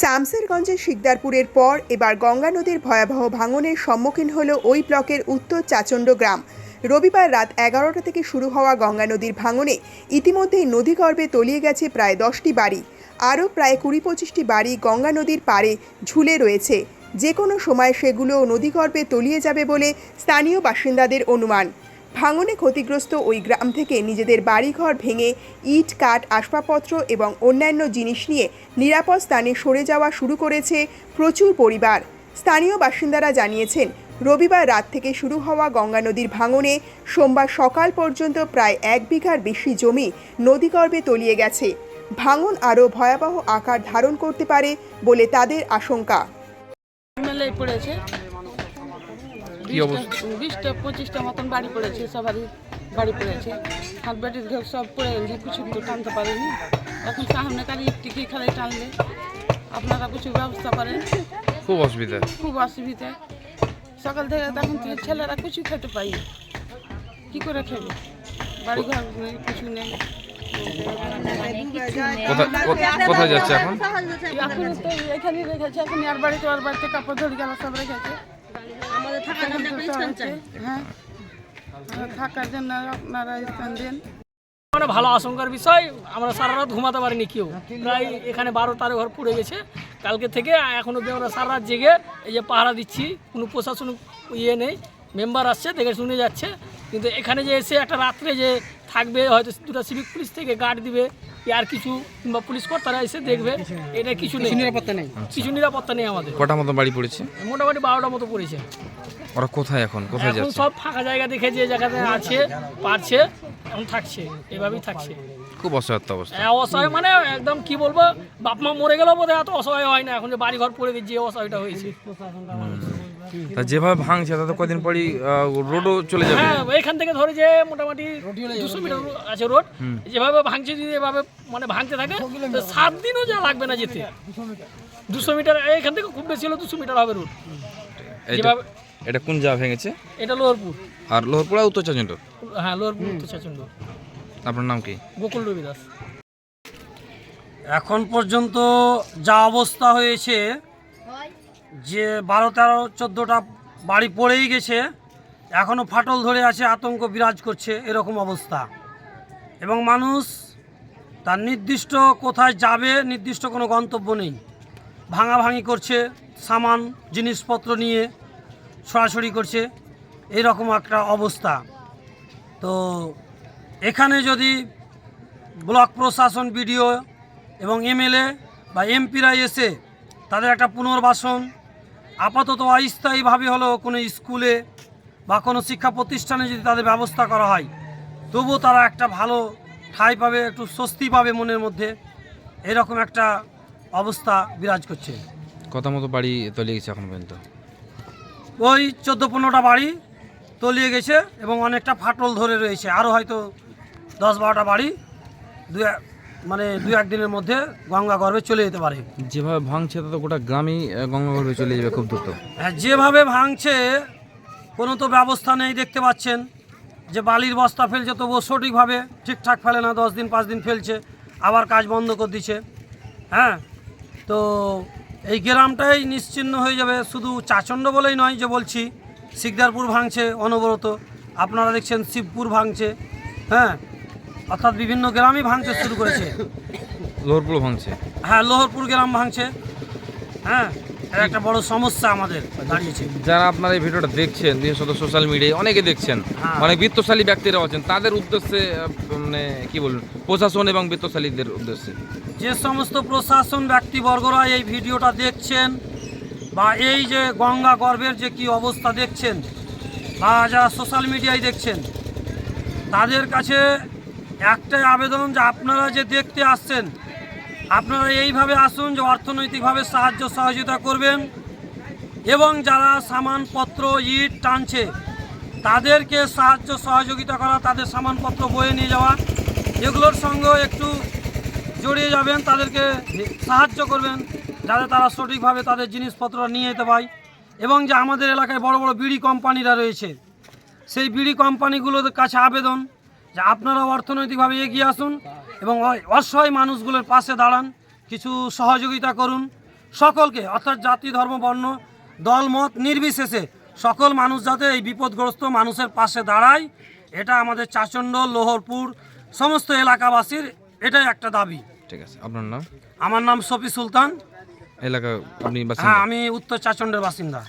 শামসেরগঞ্জের শিকদারপুরের পর এবার গঙ্গা নদীর ভয়াবহ ভাঙনের সম্মুখীন হল ওই ব্লকের উত্তর চাচণ্ড গ্রাম। রবিবার রাত এগারোটা থেকে শুরু হওয়া গঙ্গা নদীর ভাঙনে ইতিমধ্যেই নদীগর্ভে তলিয়ে গেছে প্রায় দশটি বাড়ি। আরও প্রায় কুড়ি পঁচিশটি বাড়ি গঙ্গা নদীর পাড়ে ঝুলে রয়েছে। যে কোনো সময় সেগুলো নদীগর্ভে তলিয়ে যাবে বলে স্থানীয় বাসিন্দাদের অনুমান। ভাঙনে ক্ষতিগ্রস্ত ওই গ্রাম থেকে নিজেদের বাড়িঘর ভেঙে ইট, কাঠ, আসবাবপত্র এবং অন্যান্য জিনিস নিয়ে নিরাপদ স্থানে সরে যাওয়া শুরু করেছে প্রচুর পরিবার। স্থানীয় বাসিন্দারা জানিয়েছেন, রবিবার রাত থেকে শুরু হওয়া গঙ্গা নদীর ভাঙনে সোমবার সকাল পর্যন্ত প্রায় এক বিঘার বেশি জমি নদীগর্ভে তলিয়ে গেছে। ভাঙন আরও ভয়াবহ আকার ধারণ করতে পারে বলে তাদের আশঙ্কা। কি অবস্থা? বিশটা- পঁচিশটা মতন বাড়ি পড়েছে সবারই বাড়ি পড়েছে। হাত বাটির ঘর সব পড়ে গেছে কিছু তো টানতে পারেনি। এখন সামনে কালি টিকি খালি টানলে আপনারা কিছু ব্যবস্থা করেন। খুব অসুবিধা। খুব অসুবিধা। সকাল থেকে তখন ছেলেরা কিছু খেতে পাই কী করে খেবে বাড়ি ঘর নেই কিছু নেই। কোথায় যাচ্ছে এখন? এখন তো এখানে রেখেছে এখন আর বাড়িতে আর বাড়িতে কাপড় ধরে গেল সব রেখেছে। হ্যাঁ। আর থাকার জন্য আপনারা স্থান দেন। মানে ভালো আশঙ্কার বিষয় আমরা সারা রাত ঘুমাতে পারিনি কেউ। প্রায় এখানে বারো তেরো ঘর পুড়ে গেছে। কালকে থেকে এখন অব্দি আমরা সারা রাত জেগে এই যে পাহারা দিচ্ছি। কোনো প্রশাসনিক ইয়ে নেই। মেম্বার আসছে দেখে শুনে যাচ্ছে। কিন্তু এখানে যে এসে একটা রাত্রে যে থাকবে হয়তো দুটো সিভিক পুলিশ থেকে গার্ড দিবে। আর কিছু কিংবা পুলিশ কর্তারা এসে দেখবে এটা কিছু নেই। নিরাপত্তা নেই। কিছু নিরাপত্তা নেই আমাদের। কটা মতো বাড়ি পড়েছে? মোটামুটি বারোটা মতো পড়েছে। ওরা কোথায় এখন? কোথায় এখন যাচ্ছে? সব ফাঁকা জায়গা দেখে যে জায়গাতে আছে পারছে এখন থাকছে এভাবেই থাকছে। খুব অসহায় অবস্থা। হ্যাঁ, অসহায় মানে একদম কি বলব বাপ মা মরে গেলেও বোধহয় এত অসহায় হয় না। এখন যে বাড়ি ঘর পড়ে গেছে যে অসহায়টা হয়েছে। তা যেভাবে ভাঙছে তাতে কদিন পরই রোডও চলে যাবে। হ্যাঁ এখান থেকে ধরে যে মোটামুটি দুশো মিটার আছে রোড যেভাবে ভাঙছে যদি এভাবে মানে ভাঙতে থাকে সাত দিনও যা লাগবে না যেতে। দুশো মিটার এখান থেকে খুব বেশি হলে দুশো মিটার হবে রোড এটা যেভাবে এটা কোন জায়গা ভেঙেছে? এটা লোহরপুর। আর লোহরপুরা উত্তর চাচন্ড হ্যাঁ লোহরপুর উত্তর চাচন্ড আপনার নাম কি? গোকুল রবি দাস এখন পর্যন্ত যা অবস্থা হয়েছে যে বারো তেরো, চোদ্দোটা বাড়ি পড়েই গেছে এখনও ফাটল ধরে আছে, আতঙ্ক বিরাজ করছে, এরকম অবস্থা। এবং মানুষ তার নির্দিষ্ট কোথায় যাবে, নির্দিষ্ট কোনো গন্তব্য নেই। ভাঙাভাঙি করছে, সামান, জিনিসপত্র নিয়ে ছড়াছড়ি করছে, এরকম একটা অবস্থা। তো এখানে যদি ব্লক প্রশাসন, বিডিও এবং এমএলএ বা এমপিরা এসে তাদের একটা পুনর্বাসন আপাতত অস্থায়ীভাবে হলেও কোনো স্কুলে বা কোনো শিক্ষা প্রতিষ্ঠানে যদি তাদের ব্যবস্থা করা হয় তবুও তারা একটা ভালো ঠাই পাবে একটু স্বস্তি পাবে মনের মধ্যে। এরকম একটা অবস্থা বিরাজ করছে। কত মতো বাড়ি তলিয়ে গেছে এখন পর্যন্ত? ওই চোদ্দ পনেরোটা বাড়ি তলিয়ে গেছে এবং অনেকটা ফাটল ধরে রয়েছে। আরও হয়তো দশ বারোটা বাড়ি দু মানে দু একদিনের মধ্যে গঙ্গা গর্ভে চলে যেতে পারে। যেভাবে ভাঙছে তাতে গোটা গ্রামই গঙ্গাগর্ভে চলে যাবে খুব দ্রুত। হ্যাঁ, যেভাবে ভাঙছে কোনো তো ব্যবস্থা নেই দেখতে পাচ্ছেন। যে বালির বস্তা ফেলছে তবুও সঠিকভাবে ঠিকঠাক ফেলে না দশ দিন পাঁচ দিন ফেলছে আবার কাজ বন্ধ করে দিচ্ছে। হ্যাঁ তো এই গ্রামটাই নিশ্চিন্ন হয়ে যাবে। শুধু চাচণ্ড বলেই নয় যে বলছি শিকদারপুর ভাঙছে অনবরত। আপনারা দেখছেন শিবপুর ভাঙছে। হ্যাঁ অর্থাৎ বিভিন্ন গ্রামই ভাঙতে শুরু করেছে। লোহরপুর ভাঙছে। হ্যাঁ লোহরপুর গ্রাম ভাঙছে। হ্যাঁ এটা একটা বড় সমস্যা আমাদের দাঁড়িয়েছে। যারা আপনারা এই ভিডিওটা দেখছেন বিশেষত সোশ্যাল মিডিয়ায় অনেকে দেখছেন। হ্যাঁ। অনেক বিত্তশালী ব্যক্তিরা আছেন তাদের উদ্দেশ্যে মানে কি বলুন প্রশাসন এবং বিত্তশালীদের উদ্দেশ্যে। যে সমস্ত প্রশাসন ব্যক্তিবর্গরা এই ভিডিওটা দেখছেন বা এই যে গঙ্গা গর্ভের যে কি অবস্থা দেখছেন বা যারা সোশ্যাল মিডিয়ায় দেখছেন তাদের কাছে একটাই আবেদন যে আপনারা যে দেখতে আসছেন, আপনারা এইভাবে আসুন যে অর্থনৈতিকভাবে সাহায্য সহযোগিতা করবেন এবং যারা সামানপত্র ইট টানছে, তাদেরকে সাহায্য সহযোগিতা করা, তাদের সামানপত্র বয়ে নিয়ে যাওয়া, এগুলোর সঙ্গেও একটু জড়িয়ে যাবেন, তাদেরকে সাহায্য করবেন, যাতে তারা সঠিকভাবে তাদের জিনিসপত্র নিয়ে যেতে পায় এবং যে আমাদের এলাকায় বড় বড় বিড়ি কোম্পানিরা রয়েছে, সেই বিড়ি কোম্পানিগুলোর কাছে আবেদন যে আপনারাও অর্থনৈতিকভাবে এগিয়ে আসুন এবং অসহায় মানুষগুলোর পাশে দাঁড়ান কিছু সহযোগিতা করুন। সকলকে অর্থাৎ জাতি ধর্ম বর্ণ দল মত নির্বিশেষে সকল মানুষ যাতে এই বিপদগ্রস্ত মানুষের পাশে দাঁড়ায় এটা আমাদের চাচণ্ড লোহরপুর সমস্ত এলাকাবাসীর এটাই একটা দাবি। ঠিক আছে আপনার নাম? আমার নাম সফি সুলতান। এলাকা আপনি হ্যাঁ আমি উত্তর চাচণ্ডের বাসিন্দা।